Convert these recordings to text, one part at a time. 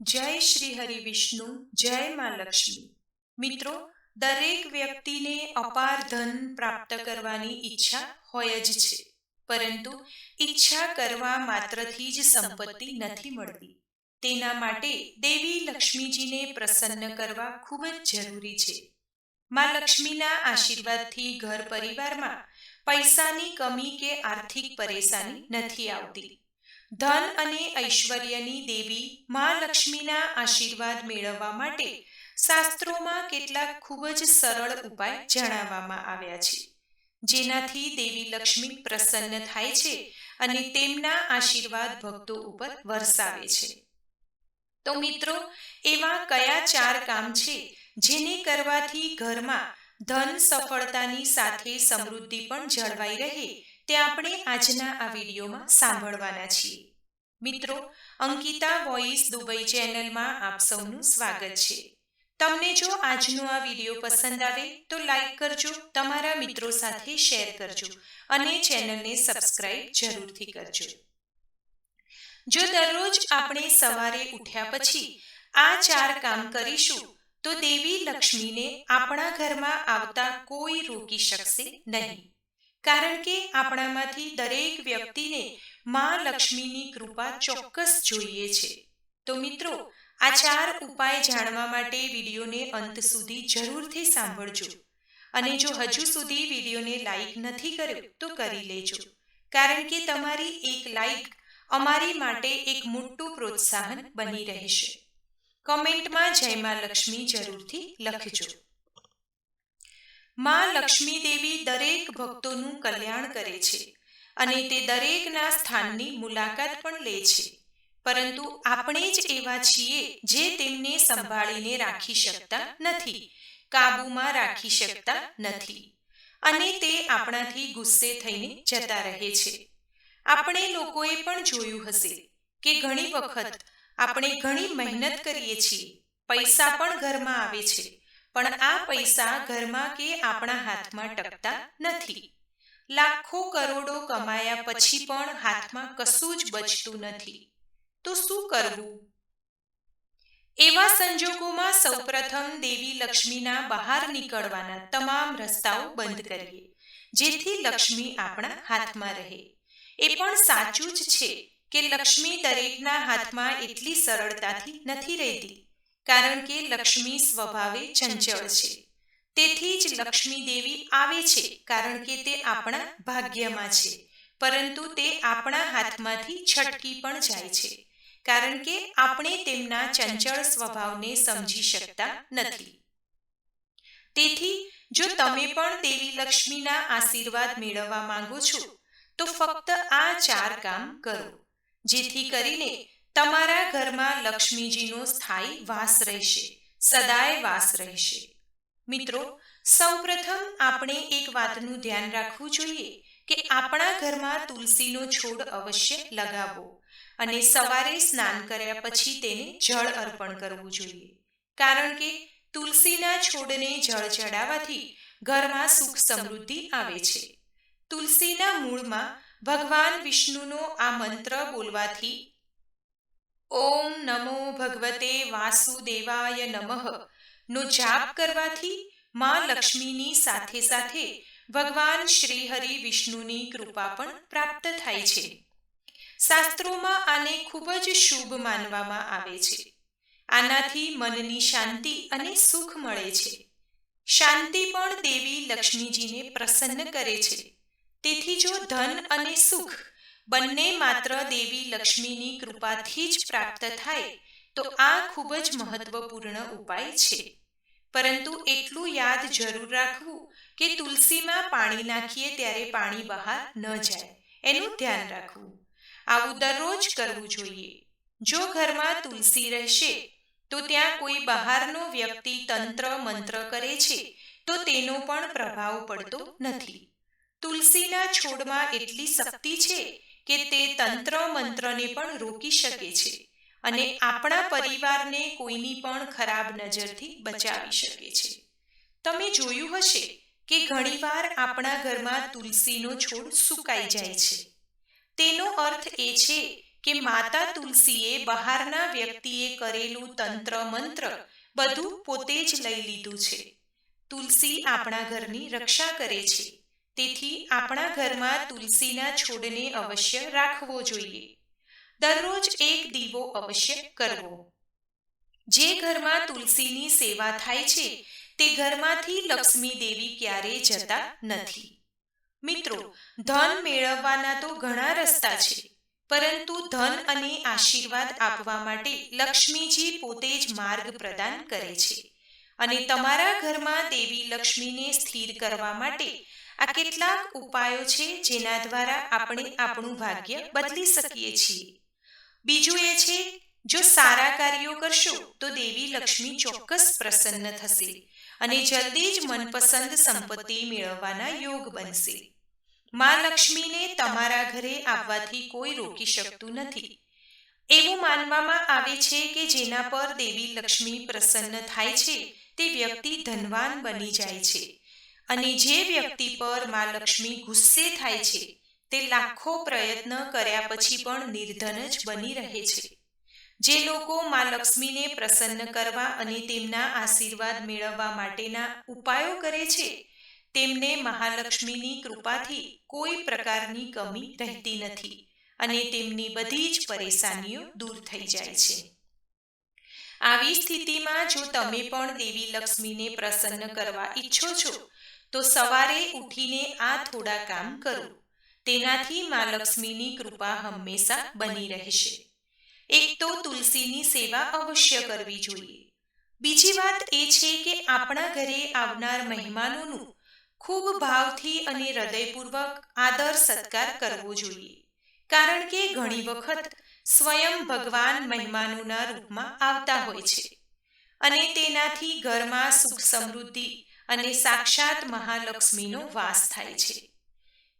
જય શ્રી હરિ વિષ્ણુ, જય માં લક્ષ્મી. મિત્રો, દરેક વ્યક્તિને અપાર ધન પ્રાપ્ત કરવાની ઈચ્છા હોય જ છે, પરંતુ ઈચ્છા કરવા માત્રથી જ સંપત્તિ નથી મળતી. તેના માટે દેવી લક્ષ્મીજીને પ્રસન્ન કરવા ખૂબ જ જરૂરી છે. માં લક્ષ્મીના આશીર્વાદથી ઘર પરિવારમાં પૈસાની કમી કે આર્થિક પરેશાની નથી આવતી. ધન અને ઐશ્વર્યની દેવી મા લક્ષ્મીના આશીર્વાદ મેળવવા માટે શાસ્ત્રોમાં કેટલાક ખૂબ જ સરળ ઉપાય જણાવવામાં આવ્યા છે. જેનાથી દેવી લક્ષ્મી પ્રસન્ન થાય છે અને તેમના આશીર્વાદ ભક્તો ઉપર વરસાવે છે. તો મિત્રો, એવા કયા ચાર કામ છે જેને કરવાથી ઘરમાં ધન સફળતાની સાથે સમૃદ્ધિ પણ જળવાઈ રહે તે આપણે આજના આ વિડીયોમાં સાંભળવાના છીએ. મિત્રો, અંકિતા વોઇસ દુબઈ ચેનલમાં આપ સૌનું સ્વાગત છે. તમને જો આજનો આ વીડિયો પસંદ આવે તો લાઈક કરજો, તમારા મિત્રો સાથે શેર કરજો અને ચેનલને સબસ્ક્રાઇબ જરૂરથી કરજો. જો દરરોજ આપણે સવારે ઉઠ્યા પછી આ ચાર કામ કરીશું, તો દેવી લક્ષ્મીને આપણા ઘરમાં આવતા કોઈ રોકી શકશે નહીં. કારણ કે આપણામાંથી દરેક વ્યક્તિને મા લક્ષ્મીની કૃપા ચોક્કસ જોઈએ છે. તો મિત્રો, આ ચાર ઉપાય જાણવા માટે વિડીયોને અંત સુધી જરૂરથી સાંભળજો. અને જો હજુ સુધી વિડીયોને લાઈક નથી કર્યો, તો કરી લેજો. કારણ કે તમારી એક લાઈક અમારી માટે એક મોટું પ્રોત્સાહન બની રહેશે. કમેન્ટમાં જય મા લક્ષ્મી જરૂરથી લખજો. માં લક્ષ્મી દેવી દરેક ભક્તોનું કલ્યાણ કરે છે અને તે દરેકના સ્થાનની મુલાકાત પણ લે છે. પરંતુ આપણે જ એવા છીએ જે તેમને સંભાળીને રાખી શકતા નથી, કાબૂમાં રાખી શકતા નથી અને તે આપણાથી ગુસ્સે થઈને જતા રહે છે. આપણે લોકોએ પણ જોયું હશે કે ઘણી વખત આપણે ઘણી મહેનત કરીએ છીએ, પૈસા પણ ઘરમાં આવે છે. પણ આ પૈસા ઘરમાં કે આપણા હાથમાં ટકતા નથી. લાખો કરોડો કમાયા પછી પણ હાથમાં કશું જ બચતું નથી. તો શું કરવું? એવા સંજોગોમાં સૌપ્રથમ દેવી લક્ષ્મીના બહાર નીકળવાના તમામ રસ્તાઓ બંધ કરીએ, જેથી લક્ષ્મી આપણા હાથમાં રહે. એ પણ સાચું જ છે કે લક્ષ્મી દરેકના હાથમાં એટલી સરળતાથી નથી રહેતી. કારણ કે લક્ષ્મી સ્વભાવે ચંચળ છે. તેથી જ લક્ષ્મી દેવી આવે છે કારણ કે તે આપણા ભાગ્યમાં છે. પરંતુ તે આપણા હાથમાંથી છટકી પણ જાય છે. કારણ કે આપણે તેમના ચંચળ સ્વભાવને સમજી શકતા નથી. તેથી, જો તમે પણ દેવી લક્ષ્મીના આશીર્વાદ મેળવવા માંગો છો, તો ફક્ત આ ચાર કામ કરો. જેથી કરીને તમારા ઘરમાં લક્ષ્મીજીનો સ્થાયી વાસ રહેશે, સદાય વાસ રહેશે. મિત્રો, સૌપ્રથમ આપણે એક વાતનું ધ્યાન રાખવું જોઈએ કે આપણા ઘરમાં તુલસીનો છોડ અવશ્ય લગાવવો અને સવારે સ્નાન કર્યા પછી તેને જળ અર્પણ કરવું જોઈએ. કારણ કે તુલસીના છોડને જળ ચડાવવાથી ઘરમાં સુખ સમૃદ્ધિ આવે છે. તુલસીના મૂળમાં ભગવાન વિષ્ણુનો આ મંત્ર બોલવાથી ઓમ નમો ભગવતે વાસુદેવાય નમઃ. નો જાપ કરવાથી માં લક્ષ્મીની સાથે સાથે ભગવાન શ્રી હરિ વિષ્ણુની કૃપા પણ પ્રાપ્ત થાય છે. શાસ્ત્રોમાં આને ખૂબ જ શુભ માનવામાં આવે છે. આનાથી મનની શાંતિ અને સુખ મળે છે. શાંતિ પણ દેવી લક્ષ્મીજીને પ્રસન્ન કરે છે. તેથી જો ધન અને સુખ બંને માત્ર દેવી લક્ષ્મીની કૃપાથી જ પ્રાપ્ત થાય, તો આ ખૂબ જ મહત્વપૂર્ણ ઉપાય છે. પરંતુ એટલું યાદ જરૂર રાખવું કે તુલસીમાં પાણી નાખીએ ત્યારે પાણી બહાર ન જાય, એનું ધ્યાન રાખવું. આવું દરરોજ કરવું જોઈએ. જો ઘરમાં તુલસી રહેશે, તો ત્યાં કોઈ બહારનો વ્યક્તિ તંત્ર મંત્ર કરે છે, તો તેનો પણ પ્રભાવ પડતો નથી. તુલસીના છોડમાં એટલી શક્તિ છે કે તે તંત્ર મંત્રને પણ રોકી શકે છે અને આપણા પરિવારને કોઈની પણ ખરાબ નજરથી બચાવી શકે છે. તમે જોયું હશે કે ઘણીવાર આપણા ઘરમાં તુલસીનો છોડ સુકાઈ જાય છે. તેનો અર્થ એ છે કે માતા તુલસીએ બહારના વ્યક્તિએ કરેલું તંત્ર મંત્ર બધું પોતે જ લઈ લીધું છે. તુલસી આપણા ઘરની રક્ષા કરે છે. તેથી આપણા ઘરમાં તુલસીના છોડને અવશ્ય રાખવો જોઈએ. દરરોજ એક દીવો અવશ્ય કરવો. જે ઘરમાં તુલસીની સેવા થાય છે, તે ઘરમાંથી લક્ષ્મી દેવી ક્યારેય જતા નથી. મિત્રો, ધન મેળવવાના તો ઘણા રસ્તા છે, પરંતુ ધન અને આશીર્વાદ આપવા માટે લક્ષ્મીજી પોતે જ માર્ગ પ્રદાન કરે છે. અને તમારા ઘરમાં દેવી લક્ષ્મીને સ્થિર કરવા માટે આ કેટલાક ઉપાયો છે જેના દ્વારા આપણે આપણું ભાગ્ય બદલી શકીએ છીએ. બીજું એ છે, જો સારા કાર્યો કરશો, તો દેવી લક્ષ્મી ચોક્કસ પ્રસન્ન થશે અને જલ્દી જ મનપસંદ સંપત્તિ મેળવવાના યોગ બનશે. માં લક્ષ્મીને તમારા ઘરે આવવાથી કોઈ રોકી શકતું નથી. એવું માનવામાં આવે છે કે જેના પર દેવી લક્ષ્મી પ્રસન્ન થાય છે, તે વ્યક્તિ ધનવાન બની જાય છે. અને જે વ્યક્તિ પરમાં લક્ષ્મી ગુસ્સે થાય છે, તે લાખો પ્રયત્ન કર્યા પછી પણ નિર્ધન જ બની રહે છે. જે લોકો માં લક્ષ્મીને પ્રસન્ન કરવા અને તેમના આશીર્વાદ મેળવવા માટેના ઉપાયો કરે છે, તેમને મહાલક્ષ્મીની કૃપાથી કોઈ પ્રકારની કમી રહેતી નથી અને તેમની બધી જ પરેશાનીઓ દૂર થઈ જાય છે. આવી સ્થિતિમાં જો તમે પણ દેવી લક્ષ્મીને પ્રસન્ન કરવા ઈચ્છો છો તો સવારે ઉઠીને આ થોડા કામ કરો. તેનાથી મા લક્ષ્મીની કૃપા હંમેશા બની રહેશે. એક તો તુલસીની સેવા અવશ્ય કરવી જોઈએ. બીજી વાત એ છે કે આપણા ઘરે આવનાર મહેમાનોનું ખૂબ ભાવથી અને હૃદયપૂર્વક આદર સત્કાર કરવો જોઈએ. કારણ કે ઘણી વખત સ્વયં ભગવાન મહેમાનોના રૂપમાં આવતા હોય છે. અને તેનાથી ઘરમાં સુખ સમૃદ્ધિ અને સાક્ષાત મહાલક્ષ્મીનો વાસ થાય છે.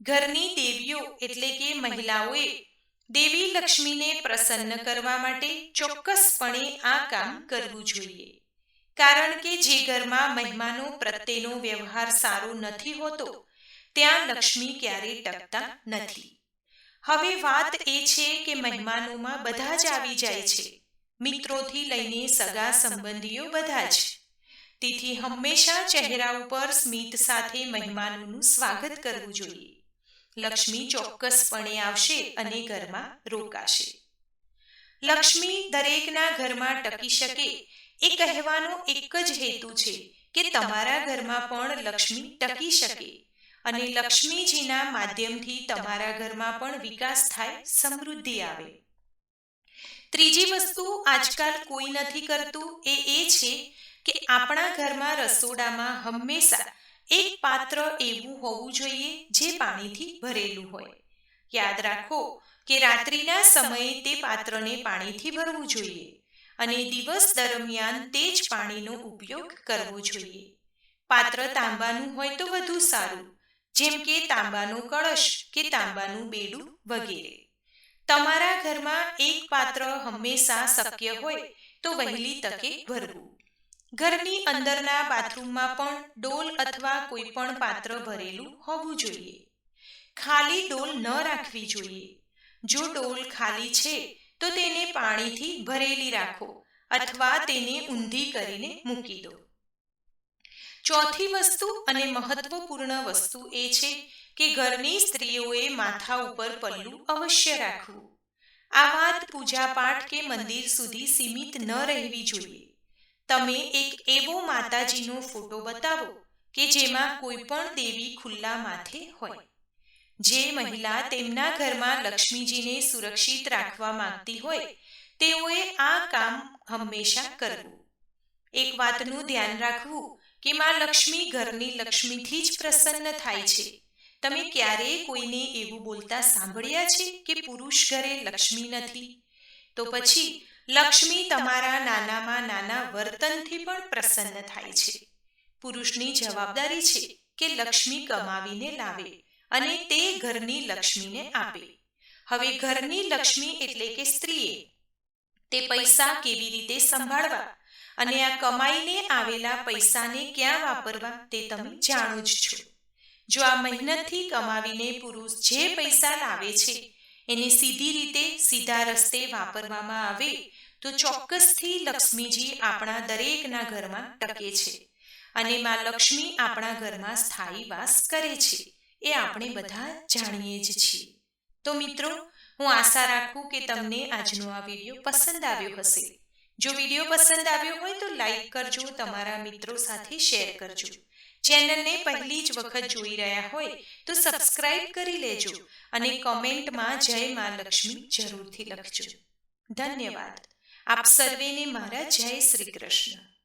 ઘરની દેવીઓ એટલે કે મહિલાઓએ દેવી લક્ષ્મીને પ્રસન્ન કરવા માટે ચોક્કસપણે આ કામ કરવું જોઈએ. કારણ કે જે ઘરમાં મહેમાનો પ્રત્યેનો વ્યવહાર સારો નથી હોતો, ત્યાં લક્ષ્મી ક્યારેય ટકતા નથી. હવે વાત એ છે કે મહેમાનોમાં બધા જ આવી જાય છે. મિત્રોથી લઈને સગા સંબંધીઓ બધા જ. તેથી હંમેશા ચહેરા ઉપર સ્મિત સાથે મહેમાનોનું સ્વાગત કરવું જોઈએ. લક્ષ્મી ચોક્કસપણે આવશે અને ઘરમાં રોકાશે. લક્ષ્મી દરેકના ઘરમાં ટકી શકે એ કહેવાનો એક જ હેતુ છે કે તમારા ઘરમાં પણ લક્ષ્મી ટકી શકે અને લક્ષ્મીજીના માધ્યમથી તમારા ઘરમાં પણ વિકાસ થાય, સમૃદ્ધિ આવે. ત્રીજી વસ્તુ આજકાલ કોઈ નથી કરતું એ એ છે કે આપણા ઘરમાં રસોડામાં હંમેશા એક પાત્ર એવું હોવું જોઈએ જે પાણીથી ભરેલું હોય. યાદ રાખો કે રાત્રિના સમયે તે પાત્રને પાણીથી ભરવું જોઈએ અને દિવસ દરમિયાન તે જ પાણીનો ઉપયોગ કરવો જોઈએ. પાત્ર તાંબાનું હોય તો વધુ સારું, જેમ કે તાંબાનો કળશ કે તાંબાનું બેડું વગેરે. તમારા ઘરમાં એક પાત્ર હંમેશા શક્ય હોય તો વહેલી તકે ભરવું. ઘરની અંદરના બાથરૂમમાં પણ ડોલ અથવા કોઈ પણ પાત્ર ભરેલું હોવું જોઈએ. ખાલી ડોલ ન રાખવી જોઈએ. જો ડોલ ખાલી છે, તો તેને પાણીથી ભરેલી રાખો અથવા તેને ઊંધી કરીને મૂકી દો. ચોથી વસ્તુ અને મહત્વપૂર્ણ વસ્તુ એ છે કે ઘરની સ્ત્રીઓએ માથા ઉપર પલ્લું અવશ્ય રાખવું. આ વાત પૂજા પાઠ કે મંદિર સુધી સીમિત ન રહેવી જોઈએ. તમે એક એવો માતાજીનો ફોટો બતાવો કે જેમાં કોઈ પણ દેવી ખુલ્લા માથે હોય. જે મહિલા તેમના ઘરમાં લક્ષ્મીજીને સુરક્ષિત રાખવા માંગતી હોય, તેઓએ આ કામ હંમેશા કરવું. એક વાતનું ધ્યાન રાખવું કે માં લક્ષ્મી ઘરની લક્ષ્મીથી જ પ્રસન્ન થાય છે. તમે ક્યારેય કોઈને એવું બોલતા સાંભળ્યા છે કે પુરુષ ઘરે લક્ષ્મી નથી? તો પછી લક્ષ્મી તમારા નાનામાં નાના વર્તનથી પણ પ્રસન્ન થાય છે. પુરુષની જવાબદારી છે કે લક્ષ્મી કમાવીને લાવે અને તે ઘરની લક્ષ્મીને આપે. હવે ઘરની લક્ષ્મી એટલે કે સ્ત્રીએ. તે પૈસા કેવી રીતે સંભાળવા અને આ કમાઈને આવેલા પૈસાને ક્યાં વાપરવા તે તમે જાણો જ છો. જો આ મહેનતથી કમાવીને પુરુષ જે પૈસા લાવે છે એને સીધી રીતે સીધા રસ્તે વાપરવામાં આવે, તો ચોક્કસથી લક્ષ્મીજી આપણા દરેકના ઘરમાં ટકે છે અને માં લક્ષ્મી આપણા ઘરમાં સ્થાયી વાસ કરે છે, એ આપણે બધા જાણીએ જ છીએ. તો મિત્રો, હું આશા રાખું કે તમને આજનો આ વીડિયો પસંદ આવ્યો હશે. જો વીડિયો પસંદ આવ્યો હોય તો લાઈક કરજો, તમારા મિત્રો સાથે શેર કરજો. ચેનલને પહેલી જ વખત જોઈ રહ્યા હોય તો સબસ્ક્રાઇબ કરી લેજો અને કોમેન્ટમાં જય મા લક્ષ્મી જરૂરથી લખજો. ધન્યવાદ. આપ સર્વેને મારા જય શ્રી કૃષ્ણ.